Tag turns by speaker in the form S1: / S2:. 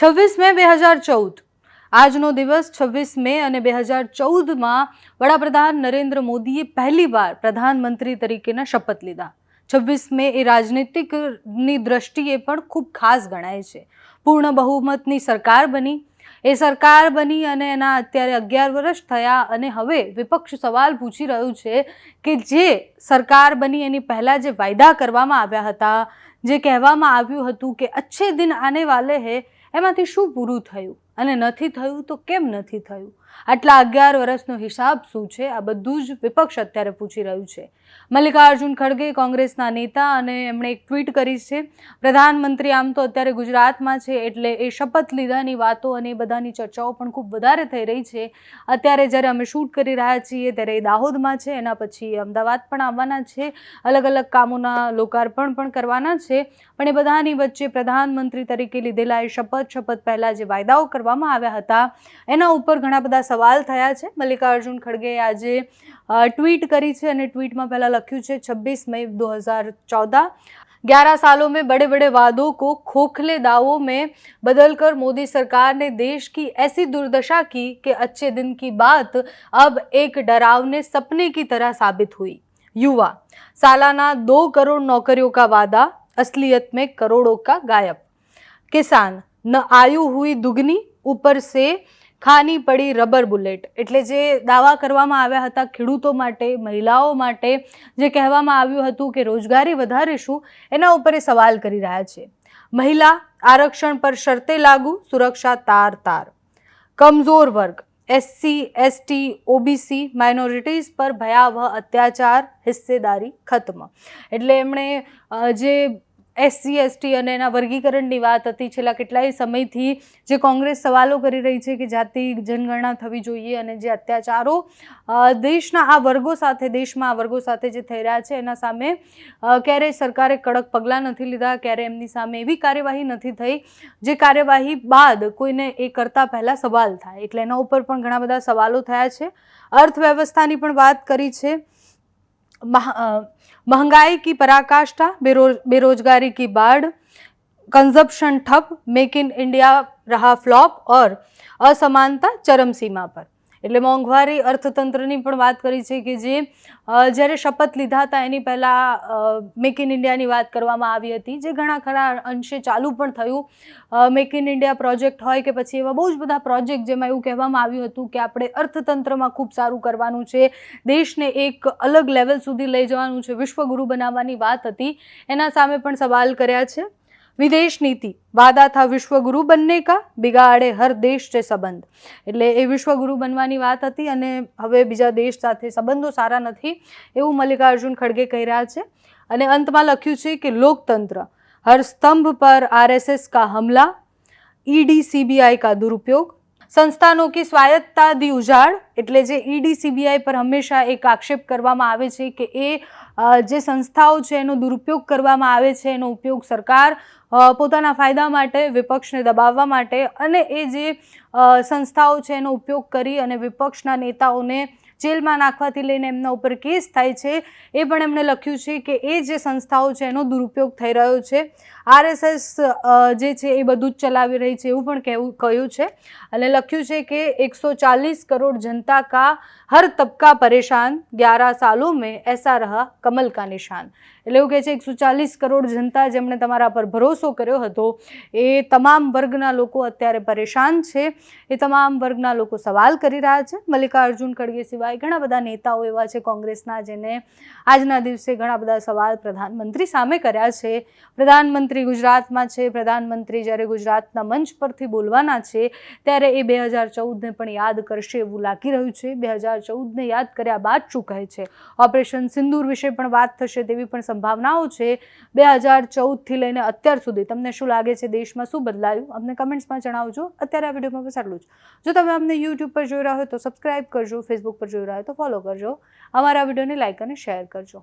S1: છવ્વીસ મે બે હજાર ચૌદ. આજનો દિવસ છવ્વીસ મે અને બે હજાર ચૌદમાં વડાપ્રધાન નરેન્દ્ર મોદીએ પહેલીવાર પ્રધાનમંત્રી તરીકેના શપથ લીધા. છવ્વીસ મે એ રાજનીતિકની દ્રષ્ટિએ પણ ખૂબ ખાસ ગણાય છે. પૂર્ણ બહુમતની સરકાર બની. એ સરકાર બની અને એના અત્યારે અગિયાર વર્ષ થયા અને હવે વિપક્ષ સવાલ પૂછી રહ્યું છે કે જે સરકાર બની એની પહેલાં જે વાયદા કરવામાં આવ્યા હતા, જે કહેવામાં આવ્યું હતું કે અચ્છે દિન આને વાલે હે એમાંથી શું પૂરું થયું અને નથી થયું તો કેમ નથી થયું? આટલા અગિયાર વર્ષનો હિસાબ શું છે? આ બધું જ વિપક્ષ અત્યારે પૂછી રહ્યું છે. મલ્લિકાર્જુન ખડગે કોંગ્રેસના નેતા અને એમણે એક ટ્વીટ કરી છે. પ્રધાનમંત્રી આમ તો અત્યારે ગુજરાતમાં છે એટલે એ શપથ લીધાની વાતો અને એ બધાની ચર્ચાઓ પણ ખૂબ વધારે થઈ રહી છે. અત્યારે જ્યારે અમે શૂટ કરી રહ્યા છીએ ત્યારે એ દાહોદમાં છે. એના પછી અમદાવાદ પણ આવવાના છે. અલગ અલગ કામોના લોકાર્પણ પણ કરવાના છે. પણ એ બધાની વચ્ચે પ્રધાનમંત્રી તરીકે લીધેલા એ શપથ શપથ પહેલાં જે વાયદાઓ કરવામાં આવ્યા હતા, એના ઉપર ઘણા બધા મોટા સવાલ થયા છે. મલ્લિકાર્જુન ખડગેએ આજે ટ્વીટ કરી છે અને ટ્વીટમાં પહેલાં લખ્યું છે, છવ્વીસ મई દો चौदह ग्यारह सालों में बड़े बड़े वादों को खोखले दावों में बदलकर मोदी सरकार ने देश की ऐसी दुर्दशा की कि अच्छे दिन की बात अब एक डरावने सपने की तरह साबित हुई युवा सालाना दो करोड़ नौकरियों का वादा असलियत में करोड़ों का गायब किसान न आयु हुई दुगनी ऊपर से ખાની પડી રબર બુલેટ. એટલે જે દાવા કરવામાં આવ્યા હતા ખેડૂતો માટે, મહિલાઓ માટે, જે કહેવામાં આવ્યું હતું કે રોજગારી વધારીશું, એના ઉપર એ સવાલ કરી રહ્યા છે. મહિલા આરક્ષણ પર શરતે લાગુ, સુરક્ષા તાર તાર. કમજોર વર્ગ એસસી એસટી ઓબીસી માઇનોરિટીઝ પર ભયાવહ અત્યાચાર, હિસ્સેદારી ખત્મ. એટલે એમણે જે એસસી, એસટી અને એના વર્ગીકરણની વાત હતી. છેલ્લા કેટલાય સમયથી જે કોંગ્રેસ સવાલો કરી રહી છે કે જાતિ જનગણના થવી જોઈએ અને જે અત્યાચારો દેશના આ વર્ગો સાથે, દેશમાં આ વર્ગો સાથે જે થઈ રહ્યા છે, એના સામે ક્યારેય સરકારે કડક પગલાં નથી લીધા ક્યારે એમની સામે એવી કાર્યવાહી નથી થઈ, જે કાર્યવાહી બાદ કોઈને એ કરતાં પહેલાં સવાલ થાય. એટલે એના ઉપર પણ ઘણા બધા સવાલો થયા છે. અર્થવ્યવસ્થાની પણ વાત કરી છે. महँगाई की पराकाष्ठा बेरोज बेरोजगारी की बाढ़, कंजप्शन ठप, मेक इन इंडिया रहा फ्लॉप और असमानता चरम सीमा પર એટલે મોંઘવારી અર્થતંત્રની પણ વાત કરી છે કે જે જ્યારે શપથ લીધા હતા, એની પહેલાં મેક ઇન ઇન્ડિયાની વાત કરવામાં આવી હતી, જે ઘણા ખરા અંશે ચાલુ પણ થયું. મેક ઇન ઇન્ડિયા પ્રોજેક્ટ હોય કે પછી એવા બહુ જ બધા પ્રોજેક્ટ જેમાં એવું કહેવામાં આવ્યું હતું કે આપણે અર્થતંત્રમાં ખૂબ સારું કરવાનું છે, દેશને એક અલગ લેવલ સુધી લઈ જવાનું છે, વિશ્વગુરુ બનાવવાની વાત હતી. એના સામે પણ સવાલ કર્યા છે. વિદેશ નીતિ. વાદા થા વિશ્વગુરુ બંને કા, બિગાડે હર દેશ છે સંબંધ. એટલે એ વિશ્વગુરુ બનવાની વાત હતી અને હવે બીજા દેશ સાથે સંબંધો સારા નથી એવું મલ્લિકાર્જુન ખડગે કહી રહ્યા છે. અને અંતમાં લખ્યું છે કે લોકતંત્ર, હર સ્તંભ પર આરએસએસ કા હમલા, ઈડી, સીબીઆઈ કા દુરુપયોગ સંસ્થાનો કે સ્વાયત્તા દી ઉજાડ, એટલે જે ઈડી સીબીઆઈ પર હંમેશા એક આક્ષેપ કરવામાં આવે છે કે એ જે સંસ્થાઓ છે એનો દુરુપયોગ કરવામાં આવે છે, એનો ઉપયોગ સરકાર પોતાના ફાયદા માટે, વિપક્ષને દબાવવા માટે અને એ જે સંસ્થાઓ છે એનો ઉપયોગ કરી અને વિપક્ષના નેતાઓને જેલમાં નાખવાથી લઈને એમના ઉપર કેસ થાય છે, એ પણ એમણે લખ્યું છે કે એ જે સંસ્થાઓ છે એનો દુરુપયોગ થઈ રહ્યો છે. આરએસએસ જે છે એ બધું જ ચલાવી રહી છે એવું પણ કહેવું કહ્યું છે. અને લખ્યું છે કે એકસો ચાલીસ કરોડ જનતા કા હર તબકા પરેશાન ગ્યારા સાલો મેં એસા રહા કમલ કા નિશાન. એટલે એવું કહે છે, એકસો ચાલીસ કરોડ જનતા જેમણે તમારા પર ભરોસો કર્યો હતો, એ તમામ વર્ગના લોકો અત્યારે પરેશાન છે. એ તમામ વર્ગના લોકો સવાલ કરી રહ્યા છે. મલ્લિકાર્જુન ખડગે સિવાય ઘણા બધા નેતાઓ એવા છે કોંગ્રેસના જેને આજના દિવસે ઘણા બધા સવાલ પ્રધાનમંત્રી સામે કર્યા છે. પ્રધાનમંત્રી ગુજરાતમાં છે, પ્રધાનમંત્રી જ્યારે ગુજરાતના મંચ પરથી બોલવાના છે, ત્યારે એ બે હજાર ચૌદને પણ યાદ કરશે એવું લાગી રહ્યું છે. બે હજાર ચૌદને યાદ કર્યા બાદ શું કહે છે? ઓપરેશન સિંદૂર વિશે પણ વાત થશે તેવી પણ સંભાવનાઓ છે બે હજાર ચૌદથી લઈને અત્યાર સુધી. તમને શું લાગે છે, દેશમાં શું બદલાયું? અમને કમેન્ટ્સમાં જણાવજો. અત્યારે આ વિડીયોમાં બસ આટલું જ. જો તમે અમને યુટ્યુબ પર જોઈ રહ્યા હોય તો સબસ્ક્રાઇબ કરજો, ફેસબુક પર જોઈ રહ્યા હોય તો ફોલો કરજો. અમારા વિડીયોને લાઇક અને શેર કરજો.